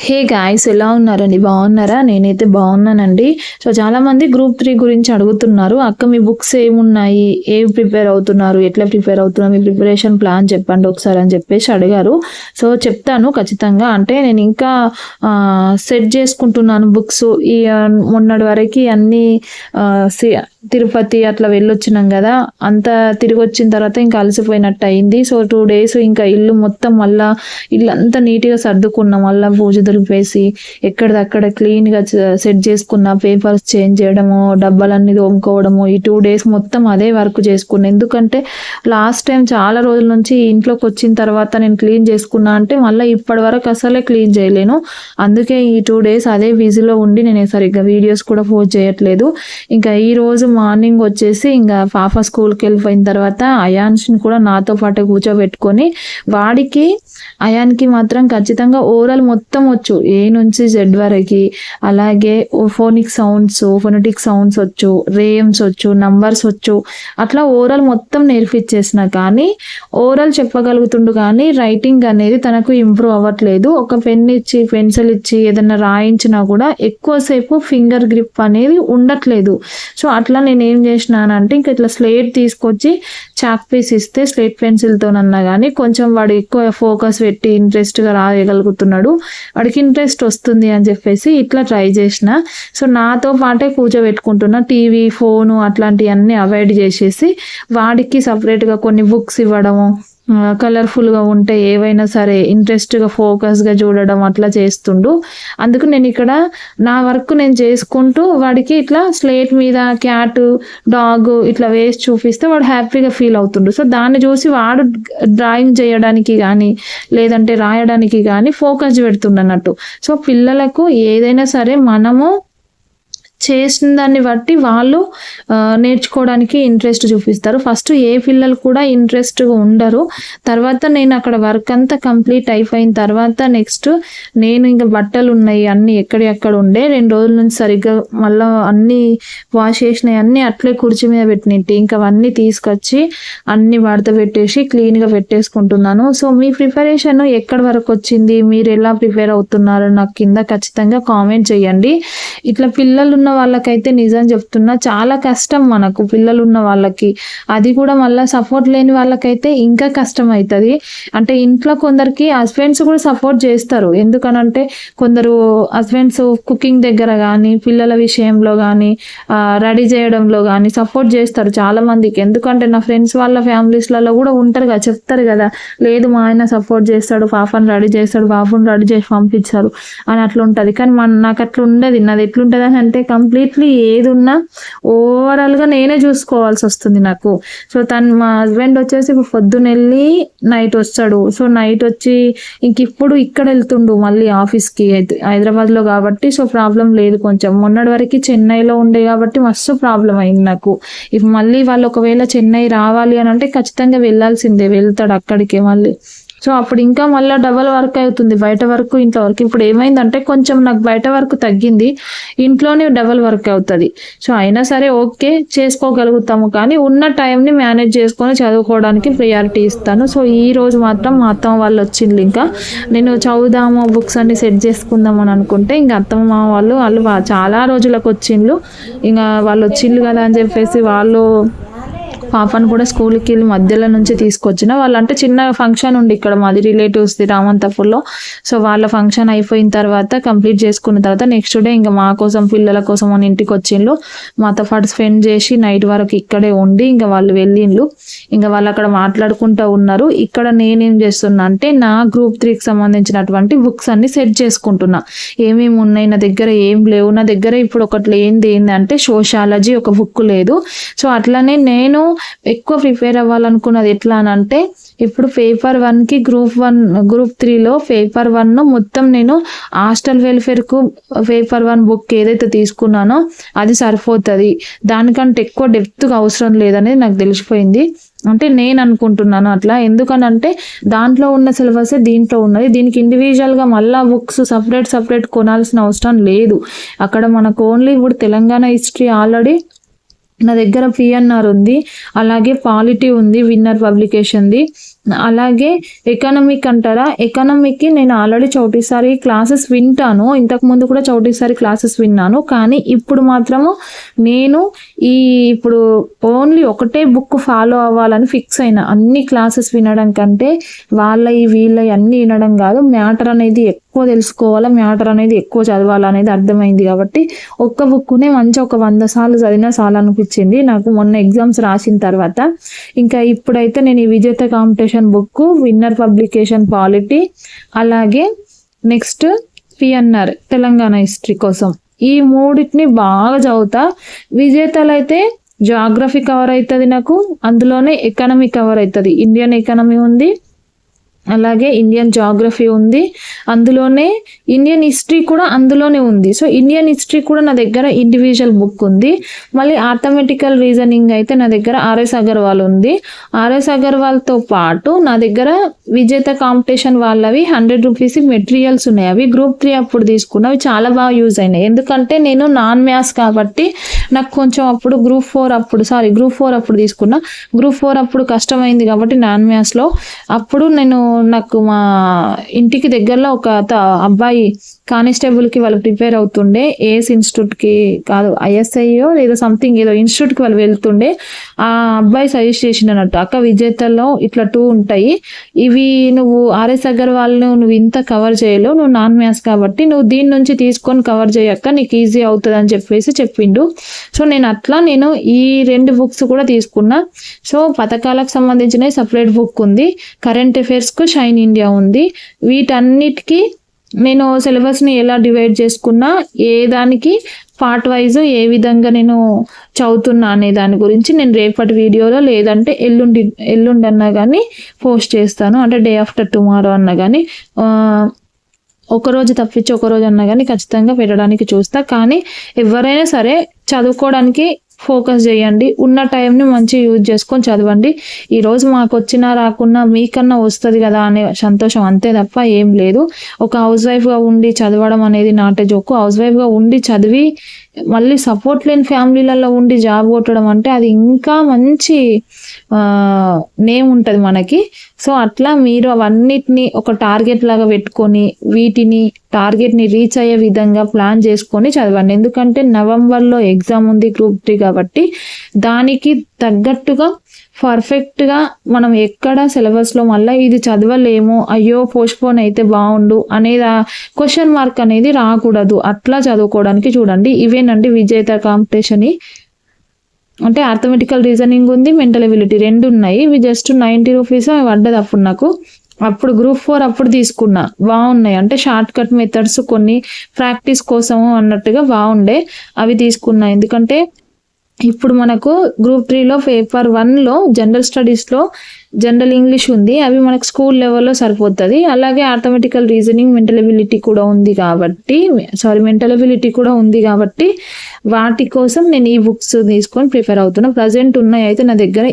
Hey guys ఎలా ఉన్నారండి? బాగున్నారా? నేనైతే బాగున్నానండి. సో చాలా మంది గ్రూప్ త్రీ గురించి అడుగుతున్నారు. అక్క మీ బుక్స్ ఏమున్నాయి? ఏవి ప్రిపేర్ అవుతున్నారు? ఎట్లా ప్రిపేర్ అవుతున్నారు? మీ ప్రిపరేషన్ ప్లాన్ చెప్పండి ఒకసారి అని చెప్పేసి అడిగారు. సో చెప్తాను ఖచ్చితంగా. అంటే నేను ఇంకా సెట్ చేసుకుంటున్నాను బుక్స్. ఈ మొన్నటి వరకు అన్నీ తిరుపతి అట్లా వెళ్ళొచ్చినాం కదా అంతా తిరిగి వచ్చిన తర్వాత ఇంకా అలసిపోయినట్టు అయింది సో టూ డేస్ ఇంకా ఇల్లు మొత్తం మళ్ళా ఇల్లు అంతా నీట్గా సర్దుకున్నాం. మళ్ళీ పూజ దులిపేసి ఎక్కడిదక్కడ క్లీన్గా సెట్ చేసుకున్న పేపర్స్ చేంజ్ చేయడము డబ్బాలన్నీ తోముకోవడము ఈ టూ డేస్ మొత్తం అదే వర్క్ చేసుకున్నాను ఎందుకంటే లాస్ట్ టైం చాలా రోజుల నుంచి ఇంట్లోకి వచ్చిన తర్వాత నేను క్లీన్ చేసుకున్నా అంటే మళ్ళీ ఇప్పటి వరకు అసలే క్లీన్ చేయలేను. అందుకే ఈ టూ డేస్ అదే బిజీలో ఉండి నేను సరిగ్గా వీడియోస్ కూడా పోస్ట్ చేయట్లేదు. ఇంకా ఈ రోజు మార్నింగ్ వచ్చేసి ఇంకా పాప స్కూల్కి వెళ్ళిపోయిన తర్వాత అయాన్స్ని కూడా నాతో పాటు కూర్చోబెట్టుకొని వాడికి అయాన్కి మాత్రం ఖచ్చితంగా ఓవరాల్ మొత్తం వచ్చు. ఏ నుంచి జెడ్ వరకు. అలాగే ఫోనిక్ సౌండ్స్ ఫోనటిక్ సౌండ్స్ వచ్చు రేమ్స్ వచ్చు నంబర్స్ వచ్చు. అట్లా ఓరల్ మొత్తం నేర్పించేసిన. కానీ ఓవరాల్ చెప్పగలుగుతుండు కానీ రైటింగ్ అనేది తనకు ఇంప్రూవ్ అవ్వట్లేదు. ఒక పెన్ ఇచ్చి పెన్సిల్ ఇచ్చి ఏదైనా రాయించినా కూడా ఎక్కువసేపు ఫింగర్ గ్రిప్ అనేది ఉండట్లేదు. సో అట్లా నేను ఏం చేసినానంటే ఇంకా ఇట్లా స్లేట్ తీసుకొచ్చి చాక్ పీస్ ఇస్తే స్లేట్ పెన్సిల్తోనన్నా కానీ కొంచెం వాడు ఎక్కువ ఫోకస్ పెట్టి ఇంట్రెస్ట్గా రాయగలుగుతున్నాడు. వాడికి ఇంట్రెస్ట్ వస్తుంది అని చెప్పేసి ఇట్లా ట్రై చేసిన. సో నాతో పాటే కూర్చోబెట్టుకుంటున్నా టీవీ ఫోను అట్లాంటివన్నీ అవాయిడ్ చేసేసి వాడికి సపరేట్గా కొన్ని బుక్స్ ఇవ్వడము కలర్ఫుల్గా ఉంటే ఏవైనా సరే ఇంట్రెస్ట్గా ఫోకస్గా చూడడం అట్లా చేస్తుండు. అందుకు నేను ఇక్కడ నా వర్క్ నేను చేసుకుంటూ వాడికి ఇట్లా స్లేట్ మీద క్యాట్ డాగ్ ఇట్లా వేసి చూపిస్తే వాడు హ్యాపీగా ఫీల్ అవుతుండు. సో దాన్ని చూసి వాడు డ్రాయింగ్ చేయడానికి కానీ లేదంటే రాయడానికి కానీ ఫోకస్ పెడుతుండన్నట్టు సో పిల్లలకు ఏదైనా సరే మనము చేసిన దాన్ని బట్టి వాళ్ళు నేర్చుకోవడానికి ఇంట్రెస్ట్ చూపిస్తారు. ఫస్ట్ ఏ పిల్లలు కూడా ఇంట్రెస్ట్గా ఉండరు. తర్వాత నేను అక్కడ వర్క్ అంతా కంప్లీట్ అయిపోయిన తర్వాత నెక్స్ట్ నేను ఇంకా బట్టలు ఉన్నాయి అన్నీ ఎక్కడెక్కడ ఉండే రెండు రోజుల నుంచి సరిగ్గా మళ్ళీ అన్నీ వాష్ చేసినవి అన్నీ అట్లే కుర్చీ మీద పెట్టినట్టు. ఇంకా అవన్నీ తీసుకొచ్చి అన్ని వాడత పెట్టేసి క్లీన్గా పెట్టేసుకుంటున్నాను. సో మీ ప్రిపరేషన్ ఎక్కడి వరకు వచ్చింది? మీరు ఎలా ప్రిపేర్ అవుతున్నారు నాకు కింద ఖచ్చితంగా కామెంట్ చేయండి. ఇట్లా పిల్లలు ఉన్న వాళ్ళకైతే నిజం చెప్తున్నా చాలా కష్టం మనకు పిల్లలు ఉన్న వాళ్ళకి. అది కూడా మళ్ళీ సపోర్ట్ లేని వాళ్ళకైతే ఇంకా కష్టం అవుతుంది అంటే ఇంట్లో కొందరికి హస్బెండ్స్ కూడా సపోర్ట్ చేస్తారు. ఎందుకనంటే కొందరు హస్బెండ్స్ కుకింగ్ దగ్గర కానీ పిల్లల విషయంలో కానీ రెడీ చేయడంలో కానీ సపోర్ట్ చేస్తారు చాలా మందికి. ఎందుకంటే నా ఫ్రెండ్స్ వాళ్ళ ఫ్యామిలీస్లలో కూడా ఉంటారు కదా చెప్తారు కదా లేదు మా ఆయన సపోర్ట్ చేస్తాడు పాపని రెడీ చేస్తాడు పాపను రెడీ చేసి పంపించారు అని అట్లా ఉంటుంది కానీ మన నాకు అట్లా ఉండదు నాది ఎట్లుంటుంది అని అంటే కంప్లీట్లీ ఏది ఉన్నా ఓవరాల్గా నేనే చూసుకోవాల్సి వస్తుంది నాకు. సో తను మా హస్బెండ్ వచ్చేసి పొద్దున పొద్దున్న వెళ్ళి నైట్ వస్తాడు. సో నైట్ వచ్చి ఇంక ఇప్పుడు ఇక్కడ వెళ్తుండు మళ్ళీ ఆఫీస్కి హైదరాబాద్లో కాబట్టి సో ప్రాబ్లం లేదు కొంచెం. మొన్నటి వరకు చెన్నైలో ఉండే కాబట్టి మస్తు ప్రాబ్లం అయింది నాకు. ఇప్పుడు మళ్ళీ వాళ్ళు ఒకవేళ చెన్నై రావాలి అని అంటే ఖచ్చితంగా వెళ్ళాల్సిందే. వెళ్తాడు అక్కడికే మళ్ళీ. సో అప్పుడు ఇంకా మళ్ళీ డబల్ వర్క్ అవుతుంది. బయట వర్క్ ఇంట్లో వరకు ఇప్పుడు ఏమైందంటే కొంచెం నాకు బయట వర్క్ తగ్గింది. ఇంట్లోనే డబల్ వర్క్ అవుతుంది. సో అయినా సరే ఓకే చేసుకోగలుగుతాము. కానీ ఉన్న టైంని మేనేజ్ చేసుకొని చదువుకోవడానికి ప్రియారిటీ ఇస్తాను. సో ఈ రోజు మాత్రం మా అత్తమ్మ వాళ్ళు వచ్చిండ్రు ఇంకా. నేను చదువుదాము బుక్స్ అన్ని సెట్ చేసుకుందాం అని అనుకుంటే ఇంకా అత్తమ్మ వాళ్ళు వాళ్ళు చాలా రోజులకు వచ్చిండ్రు. ఇంకా వాళ్ళు వచ్చిండ్రు కదా అని చెప్పేసి వాళ్ళు పాపను కూడా స్కూల్కి వెళ్ళి మధ్యలో నుంచి తీసుకొచ్చిన. వాళ్ళంటే చిన్న ఫంక్షన్ ఉంది ఇక్కడ మాది రిలేటివ్స్ది రామంతపూర్లో. సో వాళ్ళ ఫంక్షన్ అయిపోయిన తర్వాత కంప్లీట్ చేసుకున్న తర్వాత నెక్స్ట్ డే ఇంకా మా కోసం పిల్లల కోసం అని ఇంటికి వచ్చిండ్రు. మాతో పాటు స్పెండ్ చేసి నైట్ వరకు ఇక్కడే ఉండి ఇంకా వాళ్ళు వెళ్ళిండ్రు. ఇంకా వాళ్ళు అక్కడ మాట్లాడుకుంటూ ఉన్నారు. ఇక్కడ నేనేం చేస్తున్నా అంటే నా గ్రూప్ త్రీకి సంబంధించినటువంటి బుక్స్ అన్ని సెట్ చేసుకుంటున్నా. ఏమేమి ఉన్నాయి? నా దగ్గర ఏం లేవు. నా దగ్గర ఇప్పుడు ఒకటి ఏంది ఏంటంటే సోషాలజీ ఒక బుక్ లేదు. సో అట్లనే నేను ఎక్కువ ప్రిపేర్ అవ్వాలనుకున్నది ఎట్లా అని అంటే ఇప్పుడు పేపర్ వన్కి గ్రూప్ వన్ గ్రూప్ త్రీలో పేపర్ వన్ను మొత్తం నేను హాస్టల్ వెల్ఫేర్కు పేపర్ వన్ బుక్ ఏదైతే తీసుకున్నానో అది సరిపోతుంది. దానికంటే ఎక్కువ డెప్త్గా అవసరం లేదనేది నాకు తెలిసిపోయింది. అంటే నేను అనుకుంటున్నాను అట్లా. ఎందుకనంటే దాంట్లో ఉన్న సిలబస్ దీంట్లో ఉన్నది. దీనికి ఇండివిజువల్గా మళ్ళా బుక్స్ సపరేట్ సపరేట్ కొనాల్సిన అవసరం లేదు. అక్కడ మనకు ఓన్లీ ఇప్పుడు తెలంగాణ హిస్టరీ ఆల్రెడీ నా దగ్గర పిఎన్ఆర్ ఉంది. అలాగే పాలిటీ ఉంది విన్నర్ పబ్లికేషన్ది అలాగే ఎకనమిక్ అంటారా? ఎకనమిక్కి నేను ఆల్రెడీ చౌటీసారి క్లాసెస్ వింటాను. ఇంతకు ముందు కూడా చౌటీసారి క్లాసెస్ విన్నాను. కానీ ఇప్పుడు మాత్రము నేను ఈ ఇప్పుడు ఓన్లీ ఒకటే బుక్ ఫాలో అవ్వాలని ఫిక్స్ అయినా అన్ని క్లాసెస్ వినడం కంటే వాళ్ళవి వీళ్ళవి అన్ని వినడం కాదు. మ్యాటర్ అనేది ఎక్కువ తెలుసుకోవాలా మ్యాటర్ అనేది ఎక్కువ చదవాలనేది అర్థమైంది కాబట్టి ఒక్క బుక్నే మంచి ఒక వంద సార్లు చదివినా చాలా అనిపించింది నాకు మొన్న ఎగ్జామ్స్ రాసిన తర్వాత. ఇంకా ఇప్పుడైతే నేను ఈ Vijetha competition book winner publication polity అలాగే next P N R Telangana history కోసం. ఈ మూడింటిని బాగా చదువుతా. విజేతలు అయితే జాగ్రఫీ కవర్ అవుతుంది నాకు. అందులోనే ఎకనమీ కవర్ అవుతుంది ఇండియన్ ఎకనమీ ఉంది. అలాగే ఇండియన్ జాగ్రఫీ ఉంది. అందులోనే ఇండియన్ హిస్టరీ కూడా అందులోనే ఉంది. సో ఇండియన్ హిస్టరీ కూడా నా దగ్గర ఇండివిజువల్ బుక్ ఉంది. మళ్ళీ ఆర్థమెటికల్ రీజనింగ్ అయితే నా దగ్గర ఆర్ఎస్ అగర్వాల్ ఉంది. ఆర్ఎస్ అగర్వాల్తో పాటు నా దగ్గర విజేత కాంపిటీషన్ వాళ్ళవి హండ్రెడ్ రూపీస్ మెటీరియల్స్ ఉన్నాయి. అవి గ్రూప్ త్రీ అప్పుడు తీసుకున్నవి చాలా బాగా యూజ్ అయినాయి. ఎందుకంటే నేను నాన్ మ్యాథ్స్ కాబట్టి నాకు కొంచెం అప్పుడు గ్రూప్ ఫోర్ అప్పుడు సారీ గ్రూప్ ఫోర్ అప్పుడు తీసుకున్నా. గ్రూప్ ఫోర్ అప్పుడు కష్టమైంది కాబట్టి నాన్ మ్యాథ్స్లో. అప్పుడు నేను నాకు మా ఇంటికి దగ్గరలో ఒక త- అబ్బాయి కానిస్టేబుల్కి వాళ్ళు ప్రిపేర్ అవుతుండే ఏఎస్ ఇన్స్టిట్యూట్కి కాదు ఐఎస్ఐయో ఏదో సంథింగ్ ఏదో ఇన్స్టిట్యూట్కి వాళ్ళు వెళ్తుండే ఆ అబ్బాయి సజెస్ట్ చేసిండనట్టు అక్క విజేతల్లో ఇట్లా టూ ఉంటాయి. ఇవి నువ్వు ఆర్ఎస్ అగర్వాల్ను నువ్వు ఇంత కవర్ చేయలేవు నువ్వు నాన్ మ్యాథ్స్ కాబట్టి నువ్వు దీని నుంచి తీసుకొని కవర్ చేయక్క నీకు ఈజీ అవుతుంది అని చెప్పేసి చెప్పిండు. సో నేను అట్లా నేను ఈ రెండు బుక్స్ కూడా తీసుకున్నా. సో పథకాలకు సంబంధించిన సపరేట్ బుక్ ఉంది. కరెంట్ అఫైర్స్కు షైన్ ఇండియా ఉంది. వీటన్నిటికీ నేను సిలబస్ని ఎలా డివైడ్ చేసుకున్నా ఏ దానికి పార్ట్ వైజ్ ఏ విధంగా నేను చదువుతున్నా అనే దాని గురించి నేను రేపటి వీడియోలో లేదంటే ఎల్లుండి ఎల్లుండి అన్నా కానీ పోస్ట్ చేస్తాను. అంటే డే ఆఫ్టర్ టుమారో అన్నా కానీ ఒకరోజు ఒక రోజు తప్పించి ఒక రోజు అన్నా కానీ ఖచ్చితంగా పెట్టడానికి చూస్తా. కానీ ఎవరైనా సరే చదువుకోవడానికి ఫోకస్ చేయండి. ఉన్న టైంని మంచిగా యూజ్ చేసుకొని చదవండి. ఈరోజు మాకు వచ్చినా రాకున్నా మీకన్నా వస్తుంది కదా అనే సంతోషం అంతే తప్ప ఏం లేదు. ఒక హౌస్ వైఫ్గా ఉండి చదవడం అనేది నాటే జోకు హౌస్ వైఫ్గా ఉండి చదివి మళ్ళీ సపోర్ట్ లేని ఫ్యామిలీలలో ఉండి జాబ్ కొట్టడం అంటే అది ఇంకా మంచి నేమ్ ఉంటుంది మనకి. సో అట్లా మీరు అవన్నిటిని ఒక టార్గెట్ లాగా పెట్టుకొని వీటిని టార్గెట్ని రీచ్ అయ్యే విధంగా ప్లాన్ చేసుకొని చదవండి. ఎందుకంటే నవంబర్లో ఎగ్జామ్ ఉంది గ్రూప్ త్రీ కాబట్టి దానికి తగ్గట్టుగా పర్ఫెక్ట్గా మనం ఎక్కడ సిలబస్లో మళ్ళీ ఇది చదవలేము అయ్యో పోస్ట్పోన్ అయితే బాగుండు అనేది క్వశ్చన్ మార్క్ అనేది రాకూడదు. అట్లా చదువుకోవడానికి చూడండి. ఇవేనండి విజేత కాంపిటీషన్ అంటే ఆర్థమెటికల్ రీజనింగ్ ఉంది మెంటల్ ఎబిలిటీ రెండు ఉన్నాయి. ఇవి జస్ట్ నైంటీ రూపీస్ పడ్డది అప్పుడు నాకు. అప్పుడు గ్రూప్ ఫోర్ అప్పుడు తీసుకున్నా. బాగున్నాయి అంటే షార్ట్ కట్ మెథడ్స్ కొన్ని ప్రాక్టీస్ కోసము అన్నట్టుగా బాగుండే అవి తీసుకున్నా. ఎందుకంటే ఇప్పుడు మనకు గ్రూప్ త్రీలో పేపర్ వన్లో జనరల్ స్టడీస్లో జనరల్ ఇంగ్లీష్ ఉంది. అవి మనకు స్కూల్ లెవెల్లో సరిపోతుంది. అలాగే ఆర్థమెటికల్ రీజనింగ్ మెంటల్ ఎబిలిటీ కూడా ఉంది కాబట్టి సారీ మెంటల్ ఎబిలిటీ కూడా ఉంది కాబట్టి వాటి కోసం నేను ఈ బుక్స్ తీసుకొని ప్రిపేర్ అవుతున్నా. ప్రజెంట్ ఉన్నాయి అయితే నా దగ్గర